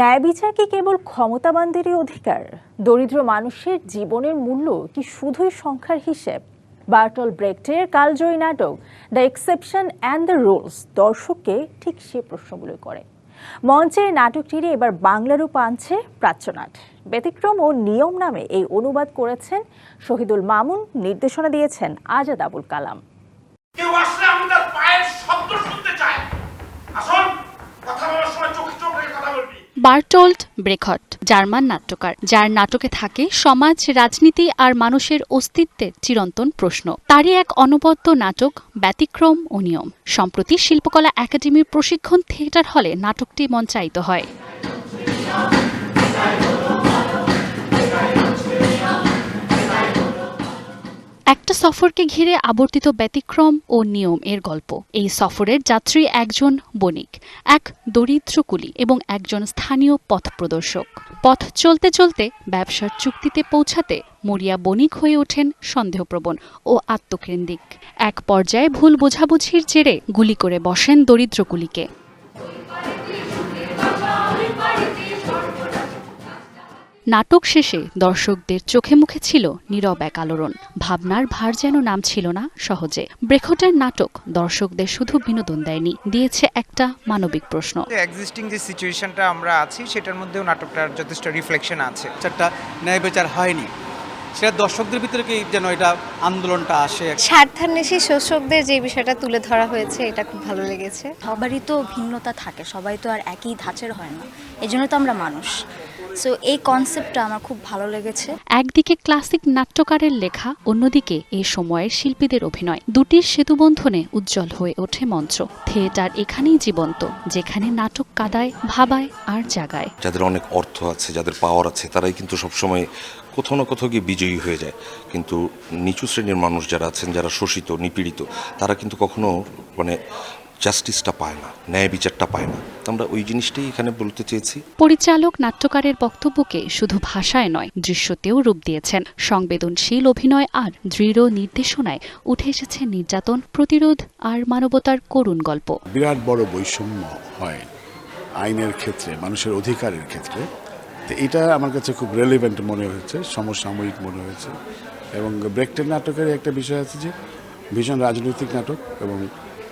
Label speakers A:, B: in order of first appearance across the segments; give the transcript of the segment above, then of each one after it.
A: ন্যায় বিচার কি কেবল ক্ষমতাবানদেরই অধিকার? দরিদ্র মানুষের জীবনের মূল্য কি শুধুই সংখ্যার হিসেব? বার্টল ব্রেক্টের কালজয়ী নাটক, the exception and the rules, দর্শককে ঠিক সে প্রশ্নগুলো করে। মঞ্চে এই নাটকটিরই এবার বাংলা রূপ আনছে প্রাচ্যনাট। ব্যতিক্রম ও নিয়ম নামে এই অনুবাদ করেছেন শহীদুল মামুন, নির্দেশনা দিয়েছেন Azad Abul Kalam.
B: Bertolt Brecht, German নাট্যকার। যার নাটকে থাকে সমাজ, রাজনীতি আর মানুষের অস্তিত্বের চিরন্তন প্রশ্ন। তারই এক অনবদ্য নাটক, ব্যতিক্রম ও নিয়ম। সম্প্রতি শিল্পকলা একাডেমির প্রশিক্ষণ থিয়েটার হলে নাটকটি মঞ্চায়িত হয়। একটা সফরকে ঘিরে আবর্তিত ব্যতিক্রম ও নিয়ম এর গল্প। এই সফরের যাত্রী একজন বণিক, এক দরিদ্র কুলি এবং একজন স্থানীয় পথ প্রদর্শক। পথ চলতে চলতে ব্যবসার চুক্তিতে পৌঁছাতে মরিয়া বণিক হয়ে ওঠেন সন্দেহপ্রবণ ও আত্মকেন্দ্রিক। এক পর্যায়ে ভুল বোঝাবুঝির জেরে গুলি করে বসেন দরিদ্র কুলিকে। নাটক শেষে দর্শকদের চোখে মুখে ছিল নীরব এক আলোড়ন। ভাবনার ভার যেন নাম ছিল না সহজে। ব্রেখটের নাটক দর্শকদের শুধু বিনোদন দেয়নি দিয়েছে একটা মানবিক প্রশ্ন।
C: এক্সিস্টিং যে সিচুয়েশনটা আমরা আছি সেটার মধ্যেও নাটকটার যথেষ্ট রিফ্লেকশন আছে।
D: বিচারটা ন্যায় বিচার হয়নি। সেটা দর্শকদের ভিতরে কি যেন এটা আন্দোলনটা আসে?
E: স্বার্থান্বেষী শোষকদের যে বিষয়টা তুলে ধরা হয়েছে এটা খুব ভালো লেগেছে।
F: সবারই তো ভিন্নতা থাকে সবাই তো আর একই ধাঁচের হয় না। এই জন্য তো আমরা মানুষ। সো এই কনসেপ্টটা আমার খুব ভালো লেগেছে।
B: একদিকে ক্লাসিক নাট্যকারের লেখা অন্যদিকে এ সময়ের শিল্পীদের অভিনয়। দুটির সেতুবন্ধনে উজ্জ্বল হয়ে ওঠে মঞ্চ। থিয়েটার এখানেই জীবন্ত যেখানে নাটক কাদায় ভাবায় আর জাগায়।
G: যাদের অনেক অর্থ আছে যাদের পাওয়ার আছে তারাই কিন্তু সবসময় কোথাও না কোথাও গিয়ে বিজয়ী হয়ে যায়। কিন্তু নিচু শ্রেণির মানুষ যারা আছেন যারা শোষিত নিপীড়িত তারা কিন্তু কখনো মানে জাস্টিসটা পায় না ন্যায় বিচারটা পায় না। আমরা ওই জিনিসটাই এখানে বলতে চেয়েছি।
B: পরিচালক নাট্যকারের বক্তব্যকে শুধু ভাষায় নয় দৃশ্যতেও রূপ দিয়েছেন। সংবেদনশীল অভিনয় আর দৃঢ় নির্দেশনায় উঠে এসেছে নির্যাতন প্রতিরোধ আর মানবতার করুণ গল্প।
H: বিরাট বড় বৈষম্য হয় আইনের ক্ষেত্রে মানুষের অধিকারের ক্ষেত্রে। তো এটা আমার কাছে খুব রেলিভেন্ট মনে হয়েছে সমসাময়িক মনে হয়েছে। এবং ব্রেকটের নাটকের একটা বিষয় আছে যে ভীষণ রাজনৈতিক নাটক এবং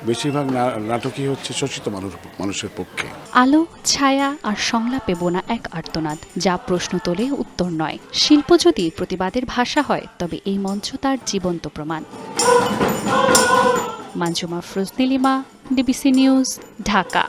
H: বেশিরভাগ নাটকই হচ্ছে শোষিত মানুষ মানুষের পক্ষে।
B: আলো, ছায়া আর সংলাপে বোনা এক আর্তনাদ, যা প্রশ্ন তোলে উত্তর নয়। শিল্প যদি প্রতিবাদের ভাষা হয়, তবে এই মঞ্চ তার জীবন্ত প্রমাণ। মাঞ্জুমা ফ্রুজনিলিমা, ডিবিসি নিউজ, ঢাকা।